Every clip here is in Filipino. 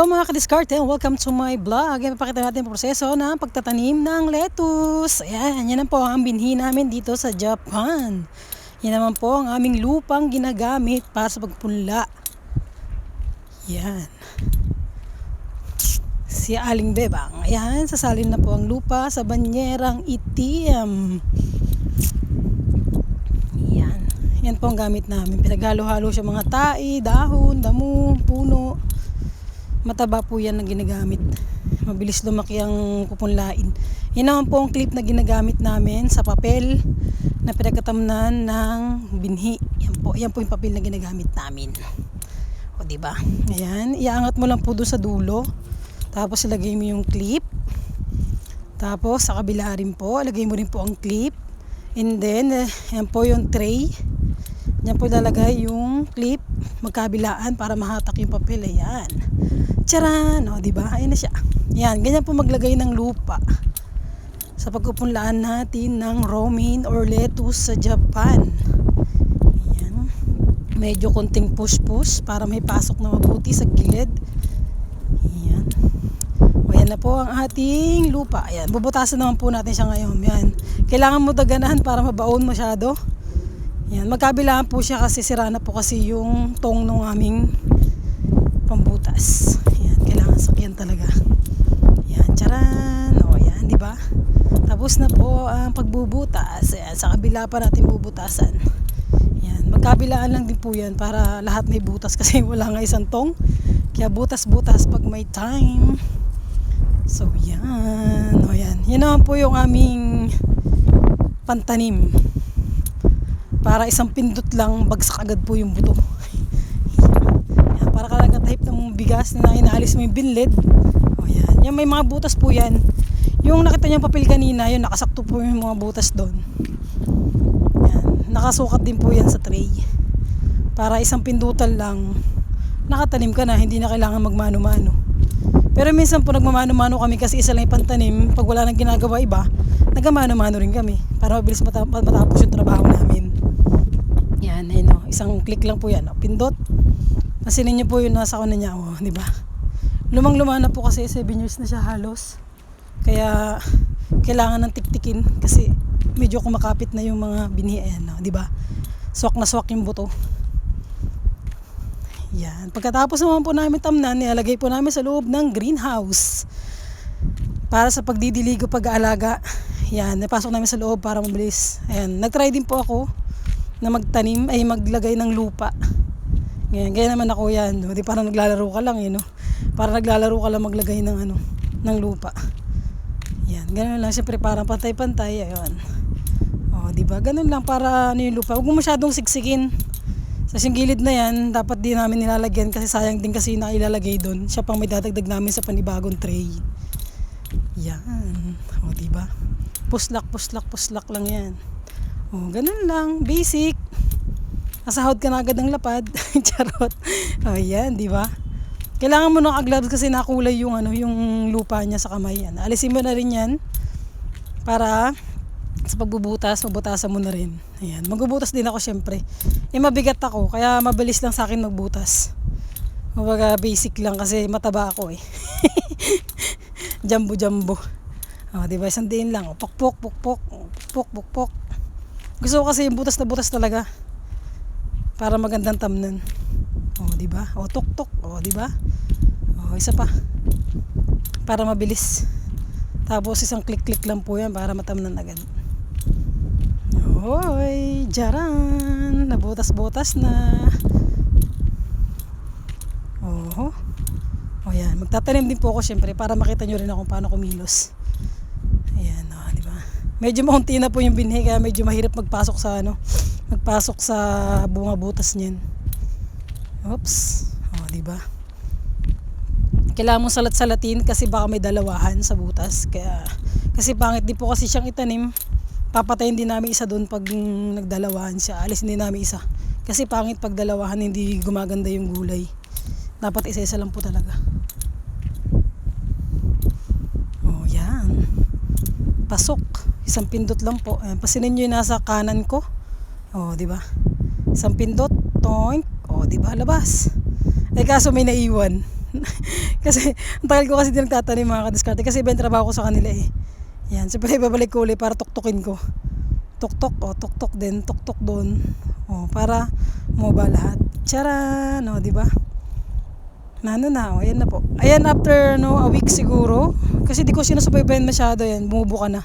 Hello mga kadiskarte welcome to my vlog. Ayan, Papakita natin ang proseso ng pagtatanim ng lettuce. Ayan, yan po ang binhi namin dito sa Japan. Yan naman po ang aming lupang ginagamit para sa pagpunla. Yan. Si Aling Bebang. Ayan, sasalin na po ang lupa sa banyerang itim. Yan. Yan po ang gamit namin. Pinaghalo-halo siya mga tai, dahon, damo, puno. Mataba po yan na ginagamit. Mabilis lumaki ang pupunlain. Yan naman po ang clip na ginagamit namin sa papel na pinagkatamnan ng binhi. Yan po, yan po yung papel na ginagamit namin. O, di ba? Ayan, iangat mo lang po doon sa dulo. Tapos ilagay mo yung clip. Tapos sa kabila rin po, ilagay mo rin po ang clip. And then, eh, yan po yung tray. Yan po ilalagay yung clip magkabilaan para mahatak yung papel. Ayan. Charan! O, di ba? Ayan na siya. Yan, ganyan po maglagay ng lupa sa pagpupunlaan natin ng romaine or lettuce sa Japan. Ayan. Medyo konting push-push para may pasok na mabuti sa gilid. Ayan. O, yan na po ang ating lupa. Ayan. Bubutasan naman po natin siya ngayon. Yan. Kailangan mo daganahan para mabaon masyado. Yan. Magkabilaan po siya kasi sira na po kasi yung tong ng aming pambutas. Yan. Kailangan sakyan talaga. Yan. Charan. O yan. Di ba? Tapos na po ang pagbubutas. Ayan. Sa kabila pa natin bubutasan. Yan. Magkabilaan lang din po yan para lahat may butas kasi wala nga isang tong. Kaya butas-butas pag may time. So yan. O yan. Yan naman po yung aming pantanim. Para isang pindot lang bagsak agad po yung buto. yan. Para ka lang type ng bigas na inaalis mo yung binlid. O yan. Yan may mga butas po yan. Yung nakita niyo papel kanina, yun nakasakto po yung mga butas doon. Yan. Nakasukat din po yan sa tray. Para isang pindutan lang, nakatanim ka na, hindi na kailangan magmano-mano. Pero minsan po nagmamano-mano kami kasi isa lang yung pantanim. Pag wala nang ginagawa iba, nagmamano-mano rin kami. Para mabilis mata- matapos yung trabaho namin. Isang click lang po yan. O, pindot. Pasinin niyo po yung nasa kuna niya. O, di ba? Lumang-luma na po kasi 7 years na siya halos. Kaya kailangan ng tiktikin kasi medyo kumakapit na yung mga binhi. Ayan, o, di ba? Swak na swak yung buto. Yan. Pagkatapos naman po namin tamnan, nilalagay po namin sa loob ng greenhouse. Para sa pagdidilig o pag-aalaga. Yan, napasok namin sa loob para mabilis. Ayan, nagtry din po ako na magtanim, ay maglagay ng lupa. Ngayon, kaya naman ako yan. No? Di parang naglalaro ka lang, eh, no? Parang naglalaro ka lang maglagay ng ano, ng lupa. Yan, ganun lang. Siyempre parang pantay-pantay. Ayun. O, di ba? Ganun lang para ano yung lupa. Huwag mo masyadong siksikin. Sa yung gilid na yan, dapat din namin nilalagyan kasi sayang din kasi na ilalagay doon. Siya pang may dadagdag namin sa panibagong tray. Yan. O, di ba? Puslak, puslak, puslak lang yan. O, ganun lang. Basic. Nasahod ka na agad ng lapad. Charot. O, yan, di ba? Kailangan mo ng gloves kasi nakulay yung ano, yung lupa niya sa kamay. Yan. Alisin mo na rin yan para sa pagbubutas, mabutasan mo na rin. Ayan. Magbubutas din ako syempre. Eh mabigat ako, kaya mabilis lang sa akin magbutas. Kumbaga basic lang kasi mataba ako eh. jumbo jumbo. Oh, di ba? Isang din lang. Oh, pokpok, pokpok, pokpok, pokpok. Gusto ko kasi yung butas na butas talaga. Para magandang tamnan. Oh, di ba? Oh, tok tok. Oh, di ba? Oh, isa pa. Para mabilis. Tapos isang click-click lang po yan para matamnan agad. Hoy, jaran. Nabutas-butas na. Oho. O yan, magtatanim din po ako syempre para makita nyo rin ako paano kumilos. Ayan, o, di ba? Medyo maunti na po yung binhi kaya medyo mahirap magpasok sa ano, magpasok sa bunga butas niyan. Oops. O, di ba? Kailangan mong salat-salatin kasi baka may dalawahan sa butas. Kaya, kasi pangit din po kasi siyang itanim. Papatayin din namin isa doon pag nagdalawahan siya. Alisin din namin isa. Kasi pangit pag dalawahan hindi gumaganda yung gulay. Dapat isa-isa lang po talaga. Oh, yan. Pasok. Isang pindot lang po. Ayan, pasinin nyo yung nasa kanan ko. Oh, di ba? Isang pindot. Toink. Oh, di ba? Labas. Eh kaso may naiwan. kasi ang tagal ko kasi din nagtatanim mga kadiskarte kasi iba yung trabaho ko sa kanila eh. Yan, siyempre ibabalik ko ulit para tuktukin ko. Tuktok, o tuktok din, tuktok doon. O, para mobile lahat. Tcharan! O, di ba? Na ano na, o, ayan na po. Ayan after no, a week siguro. Kasi di ko sinusubaybayan masyado yan. Bumubuka na.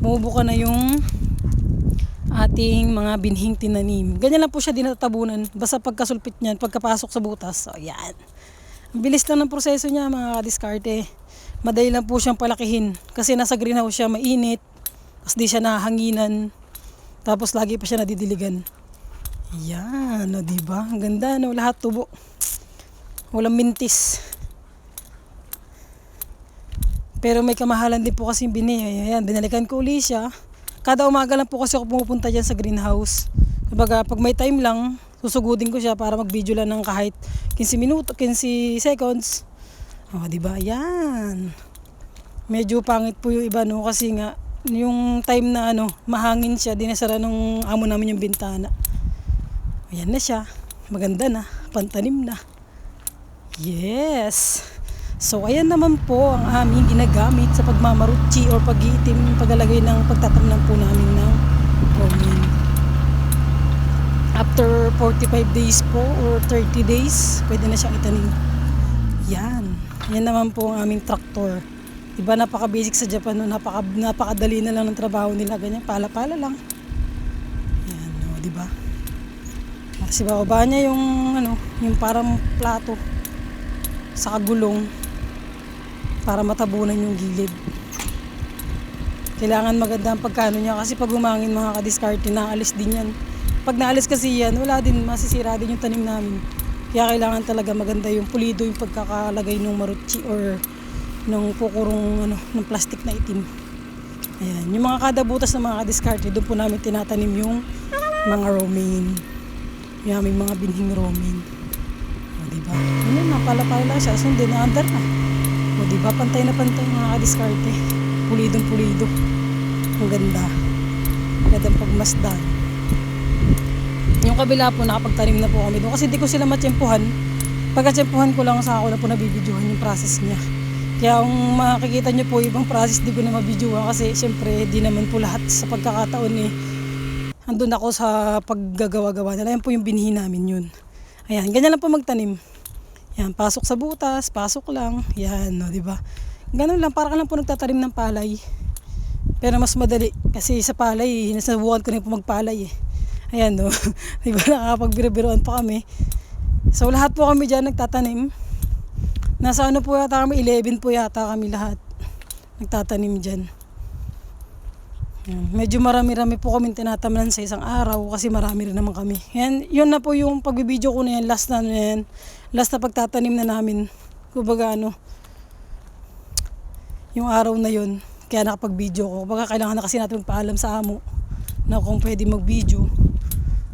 Bumubuka na yung ating mga binhing tinanim. Ganyan lang po siya dinatabunan. Basta pagkasulpit niyan, pagkapasok sa butas. So, yan. Ang bilis lang ng proseso niya mga kadiskarte. Madali lang po siyang palakihin. Kasi nasa greenhouse siya, mainit. Tapos di siya nahanginan. Tapos lagi pa siya nadidiligan. Yan, o diba? Ang ganda, no? Lahat tubo. Walang mintis. Pero may kamahalan din po kasi yung bini. Ayan, binalikan ko uli siya. Kada umaga lang po kasi ako pumupunta dyan sa greenhouse. Kumbaga, pag may time lang, susugudin ko siya para mag-video lang ng kahit 15 minuto, 15 seconds. O, di ba? Yan. Medyo pangit po yung iba, no? Kasi nga, yung time na ano, mahangin siya, dinasara nung amo namin yung bintana. Ayan na siya. Maganda na. Pantanim na. Yes. So, ayan naman po ang aming ginagamit sa pagmamarutsi or pag-iitim, paglalagay ng pagtatamnan po namin ng romaine. After 45 days po or 30 days, pwede na siyang itanim. Yan. Yan naman po ang aming traktor. Diba napaka-basic sa Japan, no? napaka, napakadali na lang ng trabaho nila. Ganyan, pala-pala lang. Yan, no, diba? Kasi bababa niya yung, ano, yung parang plato sa kagulong para matabunan yung gilid. Kailangan maganda ang pagkano niya kasi pag umangin mga kadiskarte, naalis din yan. Pag naalis kasi yan, wala din, masisira din yung tanim namin. Kaya kailangan talaga maganda yung pulido yung pagkakalagay ng marutsi or ng pukurong ano, ng plastic na itim. Ayan, yung mga kada butas ng mga kadiskarte, doon po namin tinatanim yung mga romaine. Yung aming mga binhing romaine. O, diba? Ano, napala-pala lang siya. Hindi na under na. O, diba? Pantay na pantay mga kadiskarte. Pulidong pulido. Ang ganda. Gandang pagmasdan. Yung kabila po, nakapagtanim na po kami doon. Kasi di ko sila matsyempuhan. Pagkatsyempuhan ko lang sa ako na po nabibidyohan yung process niya. Kaya kung makikita niyo po ibang process, di ko na mabidyohan. Kasi syempre, di naman po lahat sa pagkakataon eh. Andun ako sa paggagawa-gawa nila. Yan po yung binhi namin yun. Ayan, ganyan lang po magtanim. Yan, pasok sa butas, pasok lang. Yan, no, di ba? Ganun lang, para ka lang po nagtatanim ng palay. Pero mas madali. Kasi sa palay, nasabuhan ko na po magpalay eh. Ayan, no. di ba, nakakapagbirobiroan pa kami. So, lahat po kami dyan nagtatanim. Nasa ano po yata kami, 11 po yata kami lahat. Nagtatanim dyan. Yan. Medyo marami-rami po kami tinatamnan sa isang araw kasi marami rin naman kami. Yan, yun na po yung pagbibideo ko na yan, last na ano yan. Last na pagtatanim na namin. Kumbaga ano, yung araw na yun, kaya nakapag-video ko. Kumbaga kailangan na kasi natin magpaalam sa amo na kung pwede mag-video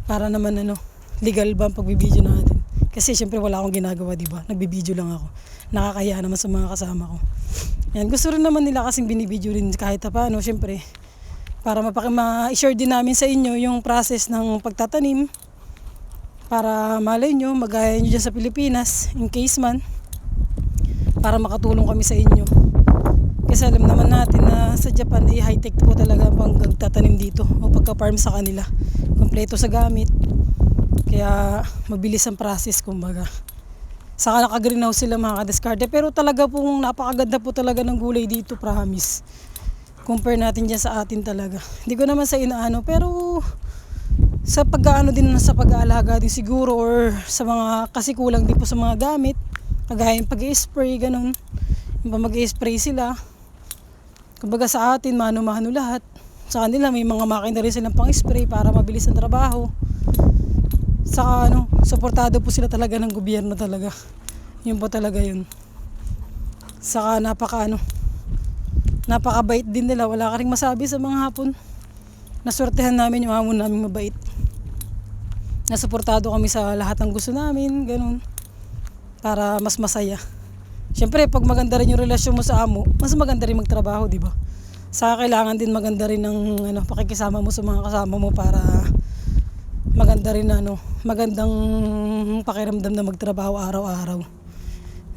para naman ano, legal ba ang pagbibideo natin. Kasi syempre wala akong ginagawa, di ba? Nagbibideo lang ako. Nakakaya naman sa mga kasama ko. Yan, gusto rin naman nila kasing binibideo rin kahit pa paano, syempre para mapaki ma-share din namin sa inyo yung process ng pagtatanim para malay nyo, magaya nyo dyan sa Pilipinas in case man para makatulong kami sa inyo. Kasi alam naman natin na sa Japan ay high-tech po talaga pang pagtatanim dito o pagka-farm sa kanila. Kompleto sa gamit kaya mabilis ang process kumbaga. Saka naka-greenhouse sila mga kadiskarte pero talaga pong napakaganda po talaga ng gulay dito promise. Compare natin dyan sa atin talaga. Hindi ko naman sa inaano, pero sa pag-aano din sa pag-aalaga din siguro or sa mga kasi kulang din po sa mga gamit. Kagaya yung pag-spray, ganun. Yung pa mag-spray sila. Kumbaga sa atin, mano-mano lahat. Sa kanila, may mga makina rin silang pang-spray para mabilis ang trabaho. Saka ano, suportado po sila talaga ng gobyerno talaga. Yun po talaga yun. Saka napaka ano, napakabait din nila. Wala ka rin masabi sa mga hapon. Naswertehan namin yung hamon namin mabait. Nasuportado kami sa lahat ng gusto namin, ganun. Para mas masaya. Siyempre, pag maganda rin yung relasyon mo sa amo, mas maganda rin magtrabaho, di ba? Sa kailangan din maganda rin ng ano, pakikisama mo sa mga kasama mo para maganda rin ano, magandang pakiramdam na magtrabaho araw-araw.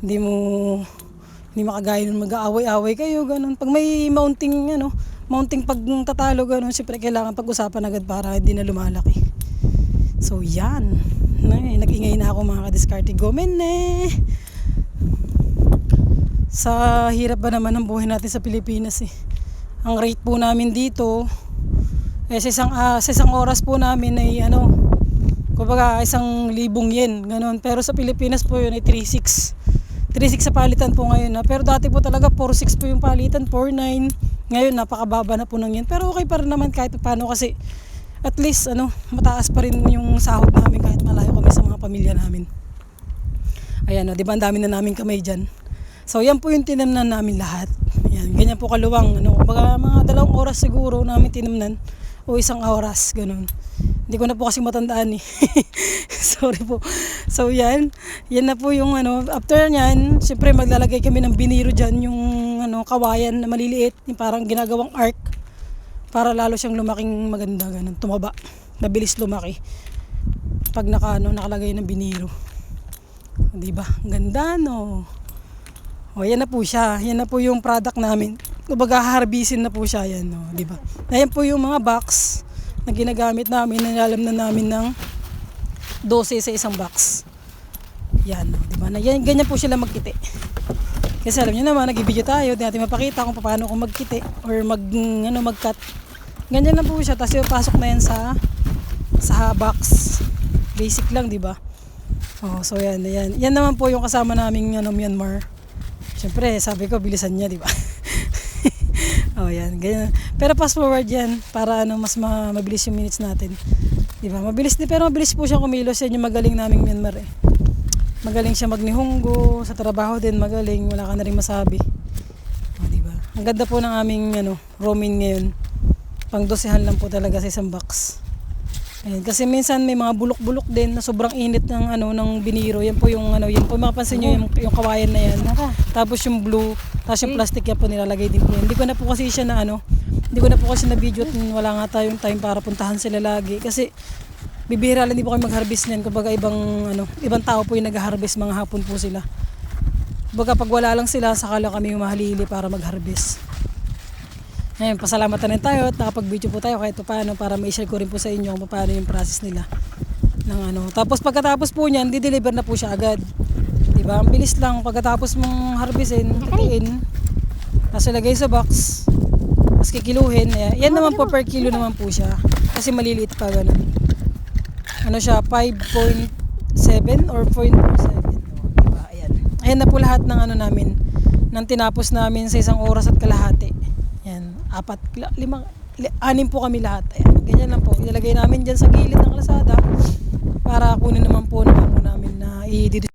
Hindi mo hindi makagaya nun mag-aaway-away kayo, ganun. Pag may mounting, ano, mounting pagtatalo, ganun, siyempre kailangan pag-usapan agad para hindi na lumalaki. So, yan. Ay, nag-ingay na ako mga kadiskarte. Gomen eh. Sa hirap ba naman ng buhay natin sa Pilipinas eh. Ang rate po namin dito, eh, sa isang, ah, sa isang oras po namin ay ano, kumbaga isang libong yen, ganun. Pero sa Pilipinas po yun ay 3.6. 3.6 sa palitan po ngayon na. Pero dati po talaga 4.6 po yung palitan, 4.9. Ngayon napakababa na po ng yen. Pero okay pa rin naman kahit paano kasi at least ano, mataas pa rin yung sahod namin kahit malayo kami sa mga pamilya namin. Ayan o, di ba ang dami na namin kamay dyan. So yan po yung tinamnan namin lahat. Yan, ganyan po kaluwang. Ano, baga mga dalawang oras siguro namin tinamnan o isang oras, ganun. Hindi ko na po kasi matandaan eh. Sorry po. So yan, yan na po yung ano, after nyan, syempre maglalagay kami ng biniro dyan, yung ano, kawayan na maliliit, yung parang ginagawang arc para lalo siyang lumaking maganda, ganun, tumaba. Mabilis lumaki. Pag naka, ano, nakalagay ng biniro. Di ba? Ganda, no? O, yan na po siya. Yan na po yung product namin. Kumbaga, harbisin na po siya yan, no? Di ba? Ayan po yung mga box na ginagamit namin, nalalam na namin ng 12 sa isang box. Yan, no? di ba? Na, yan, ganyan po sila magkiti. Kasi alam niyo naman, nag-video tayo, di natin mapakita kung paano kung magkiti or mag, ano, mag-cut. Ganyan lang po siya, tapos pasok na yan sa sa box. Basic lang, di ba? Oh, so yan, yan. Yan naman po yung kasama naming ano, Myanmar. Siyempre, sabi ko, bilisan niya, di ba? oh, yan. Ganyan. Pero fast forward yan para ano, mas ma- mabilis yung minutes natin. Di ba? Mabilis din, pero mabilis po siya kumilos. Yan yung magaling naming Myanmar eh. Magaling siya magnihunggo, sa trabaho din magaling, wala ka na rin masabi. O, di ba? Ang ganda po ng aming ano, roaming ngayon. Pang dosehan lang po talaga sa isang box. Ayan, kasi minsan may mga bulok-bulok din na sobrang init ng ano ng biniro. Yan po yung ano, yan po mapapansin niyo yung, yung kawayan na yan. Tapos yung blue, tapos yung plastic yan po nilalagay din po yan. Hindi ko na po kasi siya na ano, hindi ko na po kasi na video at wala nga tayong time para puntahan sila lagi kasi bibihira lang di po kayo mag-harvest niyan kumbaga ibang ano, ibang tao po yung nag-harvest mga hapon po sila. Kumbaga pag wala lang sila, saka lang kami yung mahalili para mag-harvest. Ngayon, pasalamat na rin tayo at nakapag-video po tayo kahit pa paano para ma-share ko rin po sa inyo kung paano yung process nila. Ng ano. Tapos pagkatapos po niyan, di-deliver na po siya agad. Di ba? Ang bilis lang pagkatapos mong harvestin, kitiin. Tapos ilagay sa box. Tapos kikiluhin. Ayan. Yan naman po per kilo naman po siya. Kasi maliliit pa ganun. Ano siya, 5.7 or 0.47. Diba? Ayan. Ayan na po lahat ng ano namin. Nang tinapos namin sa isang oras at kalahati. Yan. Apat, lima, li- anim po kami lahat. Ayan. Ganyan lang po. Ilalagay namin dyan sa gilid ng kalsada para kunin naman po ng amo namin na i